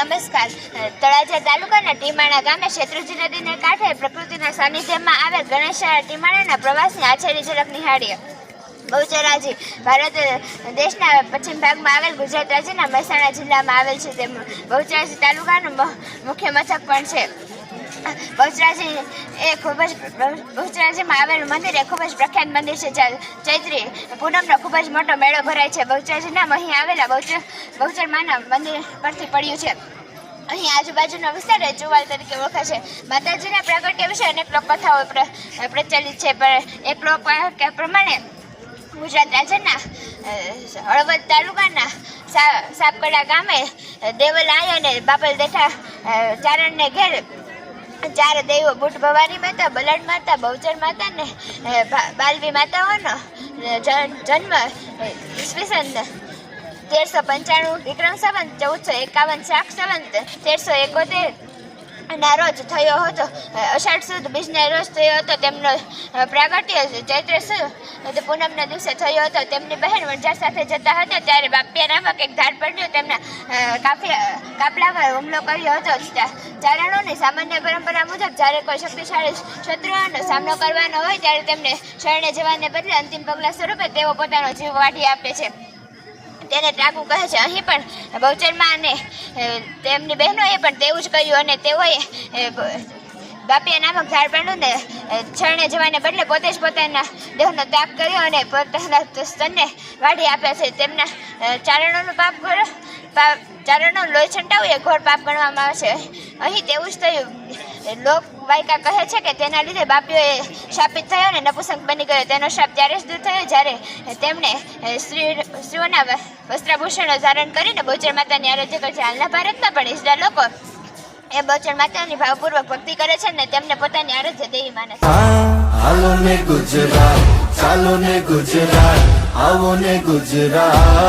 નમસ્કાર. તળાજા તાલુકાના ટીમાણા ગામે શેત્રુજી નદીને કાંઠે પ્રકૃતિના સાનિધ્યમાં આવેલ ગણેશાળા ટીમાણાના પ્રવાસની આછેરી ઝલક નિહાળીએ બહુચરાજી ભારત દેશના પશ્ચિમ ભાગમાં આવેલ ગુજરાત રાજ્યના મહેસાણા જિલ્લામાં આવેલ છે. તે બહુચરાજી તાલુકાનું મુખ્ય મથક પણ છે. બહુચરાજી એ ખૂબ જ બહુચરાજીમાં આવેલું મંદિર એ ખૂબ જ પ્રખ્યાત મંદિર છે. જ્યાં ચૈત્રી, પૂનમનો ખૂબ જ મોટો મેળો ભરાય છે. બહુચરાજીના અહીં આવેલા બહુચર બહુચર માના મંદિર પરથી પડ્યું છે. અહીં આજુબાજુનો વિસ્તાર એ ચુવાલ તરીકે ઓળખાય છે. માતાજીના પ્રાગટ્ય વિશે અનેક લોકકથાઓ પ્ર- પ્રચલિત છે. પણ એક લોકવાક્ય પ્રમાણે ગુજરાત રાજ્યના હળવદ તાલુકાના સાપકડા ગામે દેવલ આય અને બાપલ દેઠા ચારણને ઘેર ચાર દૈવો બુટ ભવાની માતા બલાડ માતા, બહુચર માતા ને બાલવી માતાઓનો જન્મ ઈસવીસન તેરસો પંચાણું, વિક્રમ સંવંત, ચૌદસો એકાવન, શાક સંવંત, તેરસો એકોતેર ના રોજ થયો હતો. અષાઢ સુદ બીજના રોજ થયો હતો. તેમનો પ્રાગટ્ય ચૈત્ર સુદ પૂનમના દિવસે થયો હતો. તેમની બહેન વણઝાર સાથે જતા હતા. ત્યારે બાપિયા નામક એક ધાડ પડ્યો. તેમના કાફી કાફિયા પર હુમલો કર્યો હતો. ચારણોની સામાન્ય પરંપરા મુજબ જ્યારે કોઈ શક્તિશાળી શત્રુઓનો સામનો કરવાનો હોય, ત્યારે તેમને શરણે જવાને બદલે અંતિમ પગલા સ્વરૂપે તેઓ પોતાનો જીવ વાઢી આપે છે. તેને ટાકુ કહે છે, અહીં પણ બહુચરમાં અને તેમની બહેનોએ પણ તેવું જ કર્યું અને તેઓએ બાપિયા નામક ઝાડપાંડુને છરણે જવાને બદલે પોતે જ પોતાના દેહનો ત્યાગ કર્યો અને પોતાના સ્તનને વાઢી આપ્યા છે. તેમના ચારણોનું પાપ ઘોર ચારણો લોહી છંટાવું એ ઘોર પાપ ગણવામાં આવે છે. અહીં તેવું જ થયું. લોક વાયકા કહે છે કે તેના લીધે બાપીઓએ શાપિત થયો અને નપુસંગ બની ગયો. તેનો શાપ ત્યારે જ દૂર થયો જ્યારે તેમણે સ્ત્રી સ્ત્રીઓના વસ્ત્રાભૂષણો ધારણ કરીને બોચર માતાની આરાધ્ય કરે છે. હાલના ભારતમાં પણ ઈસરા લોકો એ બોચર માતાની ભાવપૂર્વક ભક્તિ કરે છે ને તેમને પોતાની આરાધ્ય દેવી માને છે. ચાલો ને ગુજરાત, આવો ને ગુજરાત.